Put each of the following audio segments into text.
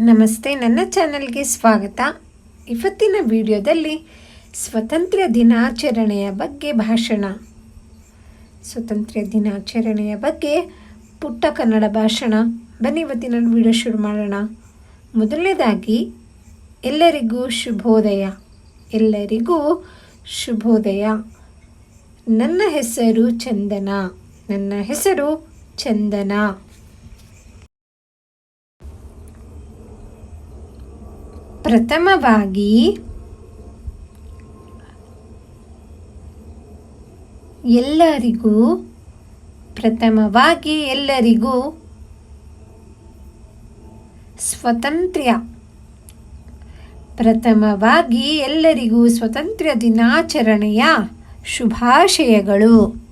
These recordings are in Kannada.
ನಮಸ್ತೆ, ನನ್ನ ಚಾನಲ್ಗೆ ಸ್ವಾಗತ. ಇವತ್ತಿನ ವಿಡಿಯೋದಲ್ಲಿ ಸ್ವಾತಂತ್ರ್ಯ ದಿನಾಚರಣೆಯ ಬಗ್ಗೆ ಭಾಷಣ. ಸ್ವಾತಂತ್ರ್ಯ ದಿನಾಚರಣೆಯ ಬಗ್ಗೆ ಪುಟ್ಟ ಕನ್ನಡ ಭಾಷಣ. ಬನ್ನಿ ಇವತ್ತಿನ ವಿಡಿಯೋ ಶುರು ಮಾಡೋಣ. ಮೊದಲನೇದಾಗಿ, ಎಲ್ಲರಿಗೂ ಶುಭೋದಯ. ಎಲ್ಲರಿಗೂ ಶುಭೋದಯ. ನನ್ನ ಹೆಸರು ಚಂದನ. ನನ್ನ ಹೆಸರು ಚಂದನ. ಪ್ರಥಮವಾಗಿ ಎಲ್ಲರಿಗೂ ಪ್ರಥಮವಾಗಿ ಎಲ್ಲರಿಗೂ ಸ್ವತಂತ್ರ್ಯ. ಪ್ರಥಮವಾಗಿ ಎಲ್ಲರಿಗೂ ಸ್ವತಂತ್ರ ದಿನಾಚರಣೆಯ ಶುಭಾಶಯಗಳು.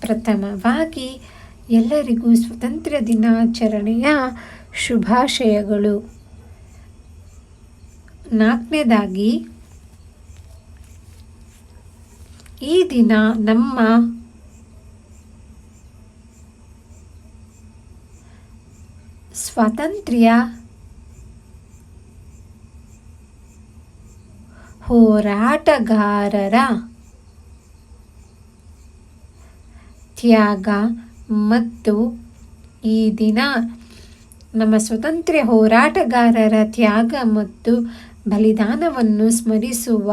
ಪ್ರಥಮವಾಗಿ ಎಲ್ಲರಿಗೂ ಸ್ವತಂತ್ರ ದಿನಾಚರಣೆಯ ಶುಭಾಶಯಗಳು. ನಾಲ್ಕನೇದಾಗಿ ಈ ದಿನ ನಮ್ಮ ಸ್ವಾತಂತ್ರ್ಯ ಹೋರಾಟಗಾರರ ತ್ಯಾಗ ಮತ್ತು ಈ ದಿನ ನಮ್ಮ ಸ್ವತಂತ್ರ ಹೋರಾಟಗಾರರ ತ್ಯಾಗ ಮತ್ತು ಬಲಿದಾನವನ್ನು ಸ್ಮರಿಸುವ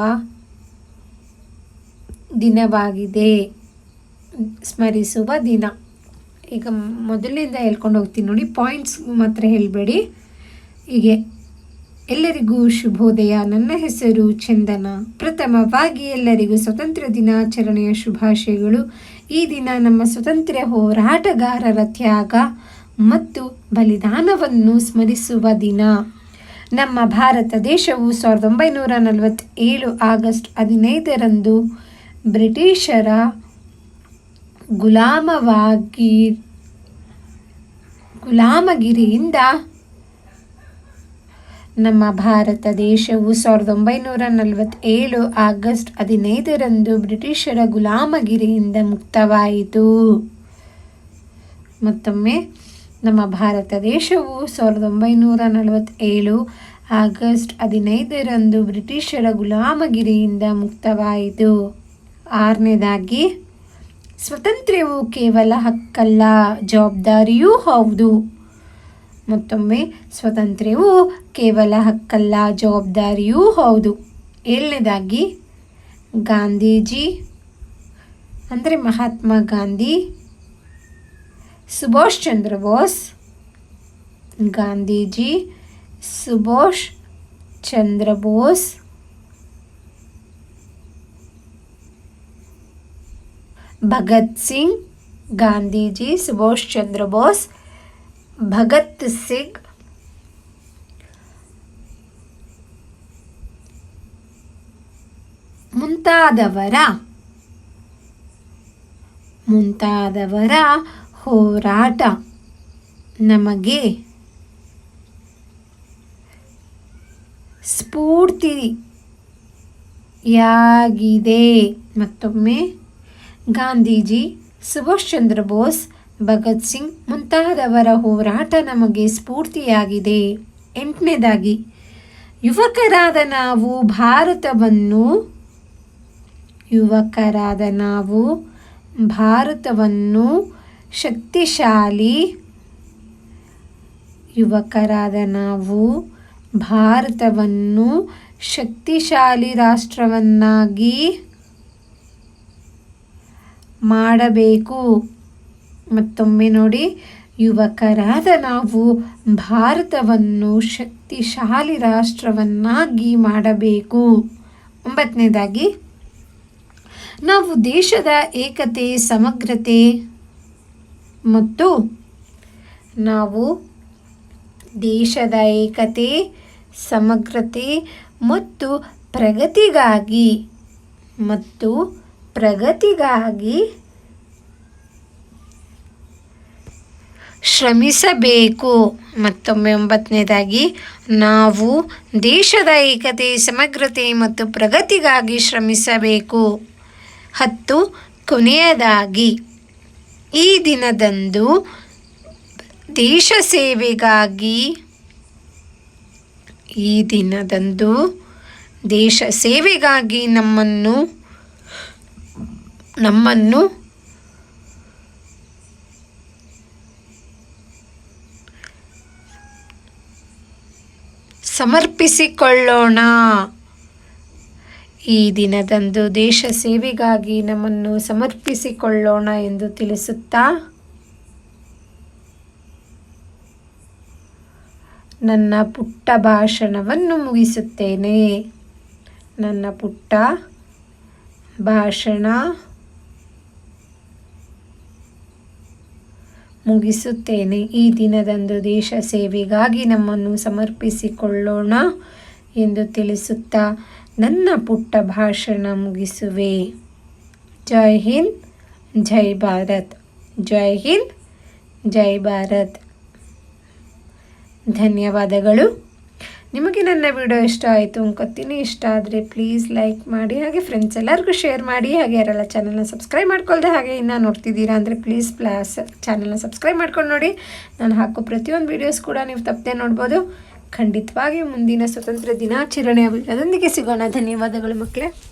ದಿನವಾಗಿದೆ. ಸ್ಮರಿಸುವ ದಿನ. ಈಗ ಮೊದಲಿಂದ ಹೇಳ್ಕೊಂಡು ಹೋಗ್ತೀನಿ ನೋಡಿ ಪಾಯಿಂಟ್ಸ್ ಮಾತ್ರ ಹೇಳಬೇಡಿ. ಹೀಗೆ, ಎಲ್ಲರಿಗೂ ಶುಭೋದಯ. ನನ್ನ ಹೆಸರು ಚಂದನ. ಪ್ರಥಮವಾಗಿ ಎಲ್ಲರಿಗೂ ಸ್ವತಂತ್ರ ದಿನಾಚರಣೆಯ ಶುಭಾಶಯಗಳು. ಈ ದಿನ ನಮ್ಮ ಸ್ವತಂತ್ರ ಹೋರಾಟಗಾರರ ತ್ಯಾಗ ಮತ್ತು ಬಲಿದಾನವನ್ನು ಸ್ಮರಿಸುವ ದಿನ. ನಮ್ಮ ಭಾರತ ದೇಶವು ಸಾವಿರದ ಒಂಬೈನೂರ ನಲವತ್ತೇಳು ಆಗಸ್ಟ್ ಹದಿನೈದರಂದು ಬ್ರಿಟಿಷರ ಗುಲಾಮವಾಗಿ, ಗುಲಾಮಗಿರಿಯಿಂದ ನಮ್ಮ ಭಾರತ ದೇಶವು ಸಾವಿರದ ಒಂಬೈನೂರ ನಲವತ್ತೇಳು ಆಗಸ್ಟ್ ಹದಿನೈದರಂದು ಬ್ರಿಟಿಷರ ಗುಲಾಮಗಿರಿಯಿಂದ ಮುಕ್ತವಾಯಿತು. ಮತ್ತೊಮ್ಮೆ ನಮ್ಮ ಭಾರತ ದೇಶವು ಸಾವಿರದ ಒಂಬೈನೂರ ನಲವತ್ತೇಳು ಆಗಸ್ಟ್ ಹದಿನೈದರಂದು ಬ್ರಿಟಿಷರ ಗುಲಾಮಗಿರಿಯಿಂದ ಮುಕ್ತವಾಯಿತು. ಆರನೇದಾಗಿ, ಸ್ವಾತಂತ್ರ್ಯವು ಕೇವಲ ಹಕ್ಕಲ್ಲ, ಜವಾಬ್ದಾರಿಯೂ ಹೌದು. ಮತ್ತೊಮ್ಮೆ, ಸ್ವಾತಂತ್ರ್ಯವು ಕೇವಲ ಹಕ್ಕಲ್ಲ, ಜವಾಬ್ದಾರಿಯೂ ಹೌದು. ಏಳನೇದಾಗಿ, ಗಾಂಧೀಜಿ, ಅಂದರೆ ಮಹಾತ್ಮ ಗಾಂಧಿ ಸುಭಾಷ್ ಚಂದ್ರ ಬೋಸ್ ಗಾಂಧೀಜಿ ಸುಭಾಷ್ ಚಂದ್ರ ಬೋಸ್ ಭಗತ್ ಸಿಂಗ್ ಗಾಂಧೀಜಿ ಸುಭಾಷ್ ಚಂದ್ರ ಬೋಸ್ ಭಗತ್ ಸಿಂಗ್ ಮುಂತಾದವರ ಮುಂತಾದವರ ಹೋರಾಟ ನಮಗೆ ಸ್ಫೂರ್ತಿಯಾಗಿದೆ. ಮತ್ತೊಮ್ಮೆ ಗಾಂಧೀಜಿ ಸುಭಾಷ್ ಚಂದ್ರ ಬೋಸ್, ಭಗತ್ ಸಿಂಗ್ ಮುಂತಾದವರ ಹೋರಾಟ ನಮಗೆ ಸ್ಫೂರ್ತಿಯಾಗಿದೆ. ಎಂಟನೇದಾಗಿ, ಯುವಕರಾದ ನಾವು ಭಾರತವನ್ನು, ಯುವಕರಾದ ನಾವು ಭಾರತವನ್ನು ಶಕ್ತಿಶಾಲಿ ಯುವಕರಾದ ನಾವು ಭಾರತವನ್ನು ಶಕ್ತಿಶಾಲಿ ರಾಷ್ಟ್ರವನ್ನಾಗಿ ಮಾಡಬೇಕು. ಮತ್ತೊಮ್ಮೆ ನೋಡಿ, ಯುವಕರಾದ ನಾವು ಭಾರತವನ್ನು ಶಕ್ತಿಶಾಲಿ ರಾಷ್ಟ್ರವನ್ನಾಗಿ ಮಾಡಬೇಕು. ಒಂಬತ್ತನೇದಾಗಿ, ನಾವು ದೇಶದ ಏಕತೆ, ಸಮಗ್ರತೆ ಮತ್ತು ನಾವು ದೇಶದ ಏಕತೆ, ಸಮಗ್ರತೆ ಮತ್ತು ಪ್ರಗತಿಗಾಗಿ ಮತ್ತು ಪ್ರಗತಿಗಾಗಿ ಶ್ರಮಿಸಬೇಕು. ಮತ್ತೊಮ್ಮೆ ಒಂಬತ್ತನೇದಾಗಿ, ನಾವು ದೇಶದ ಏಕತೆ, ಸಮಗ್ರತೆ ಮತ್ತು ಪ್ರಗತಿಗಾಗಿ ಶ್ರಮಿಸಬೇಕು. ಹತ್ತು, ಕೊನೆಯದಾಗಿ ಈ ದಿನದಂದು ದೇಶ ಸೇವೆಗಾಗಿ ಈ ದಿನದಂದು ದೇಶ ಸೇವೆಗಾಗಿ ನಮ್ಮನ್ನು ನಮ್ಮನ್ನು ಸಮರ್ಪಿಸಿಕೊಳ್ಳೋಣ. ಈ ದಿನದಂದು ದೇಶ ಸೇವೆಗಾಗಿ ನಮ್ಮನ್ನು ಸಮರ್ಪಿಸಿಕೊಳ್ಳೋಣ ಎಂದು ತಿಳಿಸುತ್ತಾ, ನನ್ನ ಪುಟ್ಟ ಭಾಷಣವನ್ನು ಮುಗಿಸುತ್ತೇನೆ. ನನ್ನ ಪುಟ್ಟ ಭಾಷಣ ಮುಗಿಸುತ್ತೇನೆ. ಈ ದಿನದಂದು ದೇಶ ಸೇವೆಗಾಗಿ ನಮ್ಮನ್ನು ಸಮರ್ಪಿಸಿಕೊಳ್ಳೋಣ ಎಂದು ತಿಳಿಸುತ್ತಾ ನನ್ನ ಪುಟ್ಟ ಭಾಷಣ ಮುಗಿಸುವೆ. ಜೈ ಹಿಂದ್, ಜೈ ಭಾರತ್, ಜೈ ಹಿಂದ್, ಜೈ ಭಾರತ್. ಧನ್ಯವಾದಗಳು. ನಿಮಗೆ ನನ್ನ ವಿಡಿಯೋ ಇಷ್ಟ ಆಯಿತು ಅನ್ಕೋತೀನಿ. ಇಷ್ಟ ಆದರೆ ಪ್ಲೀಸ್ ಲೈಕ್ ಮಾಡಿ, ಹಾಗೆ ಫ್ರೆಂಡ್ಸ್ ಎಲ್ಲರಿಗೂ ಶೇರ್ ಮಾಡಿ, ಹಾಗೆ ಯಾರೆಲ್ಲ ಚಾನಲ್ನ ಸಬ್ಸ್ಕ್ರೈಬ್ ಮಾಡ್ಕೊಳ್ದೆ ಹಾಗೆ ಇನ್ನೂ ನೋಡ್ತಿದ್ದೀರಾ ಅಂದರೆ ಪ್ಲೀಸ್ ಪ್ಲಾಸ್ ಚಾನಲ್ನ ಸಬ್ಸ್ಕ್ರೈಬ್ ಮಾಡ್ಕೊಂಡು ನೋಡಿ. ನಾನು ಹಾಕೋ ಪ್ರತಿಯೊಂದು ವೀಡಿಯೋಸ್ ಕೂಡ ನೀವು ತಪ್ಪದೆ ನೋಡ್ಬೋದು. ಖಂಡಿತವಾಗಿ ಮುಂದಿನ ಸ್ವತಂತ್ರ ದಿನಾಚರಣೆ ಅದೊಂದಿಗೆ ಸಿಗೋಣ. ಧನ್ಯವಾದಗಳು ಮಕ್ಕಳೇ.